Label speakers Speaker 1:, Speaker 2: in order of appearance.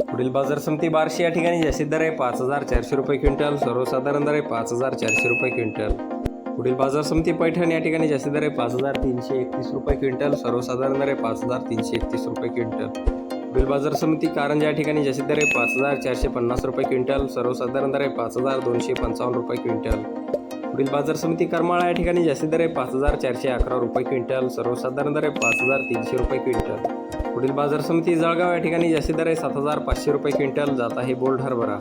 Speaker 1: पुढील बाजार समिती बारशे या ठिकाणी जास्तीत दर आहे पाच हजार चारशे रुपये क्विंटल सर्वसाधारण दर आहे पाच हजार चारशे रुपये क्विंटल. पुढील बाजार समिती पैठण या ठिकाणी जास्तीत दर आहे पाच हजार तीनशे एकतीस रुपये क्विंटल सर्वसाधारण दर आहे पाच हजार तीनशे एकतीस रुपये क्विंटल. पुढील बाजार समिती कारंज या ठिकाणी जास्तीत दर आहे पाच हजार चारशे पन्नास रुपये क्विंटल सर्वसाधारण दर आहे पाच हजार दोनशे पंचावन्न रुपये क्विंटल. पुढील बाजार समिती करमाळा या ठिकाणी जास्तीत दर आहे पाच हजार चारशे अकरा रुपये क्विंटल सर्वसाधारण दर आहे पाच हजार तीनशे रुपये क्विंटल. पुढील बाजार समिती जळगाव या ठिकाणी जास्तीत दर आहे सात हजार पाचशे रुपये क्विंटल जात आहे बोल्ड हरभरा.